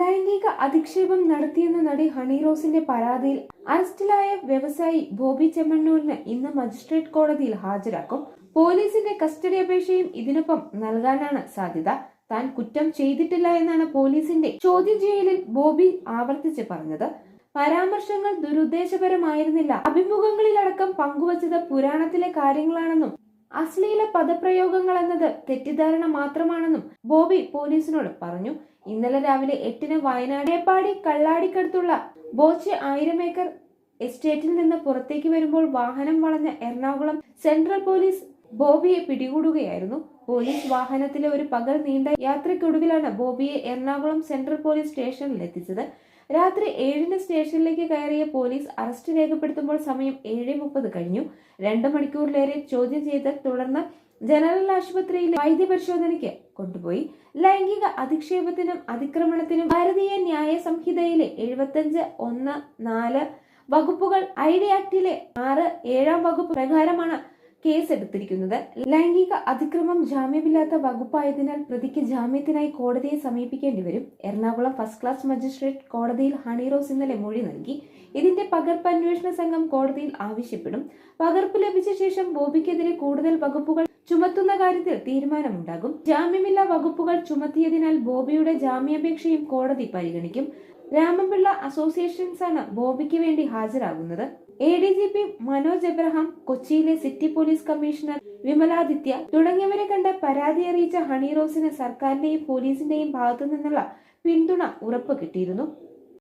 ലൈംഗിക അധിക്ഷേപം നടത്തിയെന്ന നടി ഹണി റോസിന്റെ പരാതിയിൽ അറസ്റ്റിലായ വ്യവസായി ബോബി ചെമ്മണ്ണൂരിന് ഇന്ന് മജിസ്ട്രേറ്റ് കോടതിയിൽ ഹാജരാക്കും. പോലീസിന്റെ കസ്റ്റഡി അപേക്ഷയും ഇതിനൊപ്പം നൽകാനാണ് സാധ്യത. താൻ കുറ്റം ചെയ്തിട്ടില്ല എന്നാണ് പോലീസിന്റെ ചോദ്യം ചെയ്യലിൽ ബോബി ആവർത്തിച്ച് പറഞ്ഞത്. പരാമർശങ്ങൾ ദുരുദ്ദേശപരമായിരുന്നില്ല. അഭിമുഖങ്ങളിലടക്കം പങ്കുവച്ചത് പുരാണത്തിലെ കാര്യങ്ങളാണെന്നും അശ്ലീല പദപ്രയോഗങ്ങൾ എന്നത് തെറ്റിദ്ധാരണ മാത്രമാണെന്നും ബോബി പോലീസിനോട് പറഞ്ഞു. ഇന്നലെ രാവിലെ എട്ടിന് വയനാട് ഏപ്പാടി കള്ളാടിക്കടുത്തുള്ള ബോച്ചെ ആയിരം ഏക്കർ എസ്റ്റേറ്റിൽ നിന്ന് പുറത്തേക്ക് വരുമ്പോൾ വാഹനം വളഞ്ഞ എറണാകുളം സെൻട്രൽ പോലീസ് ബോബിയെ പിടികൂടുകയായിരുന്നു. പോലീസ് വാഹനത്തിലെ ഒരു പകൽ നീണ്ട യാത്രയ്ക്കൊടുവിലാണ് ബോബിയെ എറണാകുളം സെൻട്രൽ പോലീസ് സ്റ്റേഷനിൽ എത്തിച്ചത് രാത്രി ഏഴിന് സ്റ്റേഷനിലേക്ക് കയറിയ പോലീസ് അറസ്റ്റ് രേഖപ്പെടുത്തുമ്പോൾ സമയം ഏഴ് മുപ്പത് കഴിഞ്ഞു. രണ്ട് മണിക്കൂറിലേറെ ചോദ്യം ചെയ്ത് തുടർന്ന് ജനറൽ ആശുപത്രിയിലെ വൈദ്യപരിശോധനയ്ക്ക് കൊണ്ടുപോയി. ലൈംഗിക അധിക്ഷേപത്തിനും അതിക്രമണത്തിനും ഭാരതീയ ന്യായ സംഹിതയിലെ എഴുപത്തഞ്ച് ഒന്ന് നാല് വകുപ്പുകൾ ഐ ഡി ആക്ടിലെ ആറ് ഏഴാം വകുപ്പ് പ്രകാരമാണ് കേസ് എടുത്തിരിക്കുന്നത് ലൈംഗിക അതിക്രമം ജാമ്യമില്ലാത്ത വകുപ്പായതിനാൽ പ്രതിക്ക് ജാമ്യത്തിനായി കോടതിയെ സമീപിക്കേണ്ടി വരും. എറണാകുളം ഫസ്റ്റ് ക്ലാസ് മജിസ്ട്രേറ്റ് കോടതിയിൽ ഹണി റോസ് ഇന്നലെ മൊഴി നൽകി. ഇതിന്റെ പകർപ്പ് അന്വേഷണ സംഘം കോടതിയിൽ ആവശ്യപ്പെടും. പകർപ്പ് ലഭിച്ച ശേഷം ബോബിക്കെതിരെ കൂടുതൽ വകുപ്പുകൾ ചുമത്തുന്ന കാര്യത്തിൽ തീരുമാനമുണ്ടാകും. ജാമ്യമില്ലാ വകുപ്പുകൾ ചുമത്തിയതിനാൽ ബോബിയുടെ ജാമ്യാപേക്ഷയും കോടതി പരിഗണിക്കും. രാമപിള്ള അസോസിയേഷൻസ് ആണ് ബോബിക്ക് വേണ്ടി ഹാജരാകുന്നത്. A D G P Manoj Abraham കൊച്ചിയിലെ സിറ്റി പോലീസ് കമ്മീഷണർ വിമലാദിത്യ തുടങ്ങിയവരെ കണ്ട് പരാതി അറിയിച്ച ഹണി റോസിന് സർക്കാരിന്റെയും പോലീസിന്റെയും ഭാഗത്തു നിന്നുള്ള പിന്തുണ ഉറപ്പ് കിട്ടിയിരുന്നു.